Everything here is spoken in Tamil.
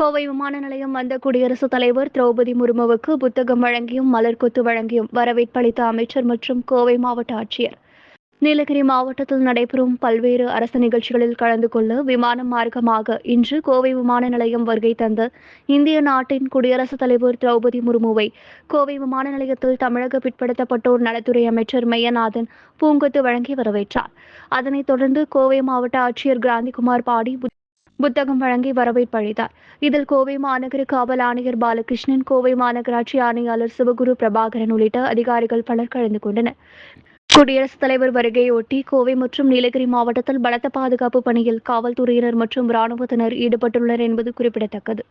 கோவை விமான நிலையம் வந்த குடியரசுத் தலைவர் திரௌபதி முர்முவுக்கு புத்தகம் வழங்கியும் மலர்கொத்து வழங்கியும் வரவேற்பளித்த அமைச்சர் மற்றும் கோவை மாவட்ட ஆட்சியர். நீலகிரி மாவட்டத்தில் நடைபெறும் பல்வேறு அரசு நிகழ்ச்சிகளில் கலந்து கொள்ள விமானம் மார்க்கமாக இன்று கோவை விமான நிலையம் வருகை தந்த இந்திய நாட்டின் குடியரசுத் தலைவர் திரௌபதி முர்முவை. கோவை விமான நிலையத்தில் தமிழக பிற்படுத்தப்பட்டோர் நலத்துறை அமைச்சர் மையநாதன் பூங்கொத்து வழங்கி வரவேற்றார். அதனைத் தொடர்ந்து கோவை மாவட்ட ஆட்சியர் கிராந்திகுமார் பாடி புத்தகம் வழங்கி வரவேற்பு அளித்தார். இதில் கோவை மாநகர காவல் ஆணையர் பாலகிருஷ்ணன் கோவை மாநகராட்சி ஆணையாளர் சிவகுரு பிரபாகரன் உள்ளிட்ட அதிகாரிகள் பலர் கலந்து கொண்டனர். குடியரசுத் தலைவர் வருகையொட்டி கோவை மற்றும் நீலகிரி மாவட்டத்தில் பலத்த பாதுகாப்பு பணியில் காவல்துறையினர் மற்றும் இராணுவத்தினர் ஈடுபட்டுள்ளனர் என்பது குறிப்பிடத்தக்கது.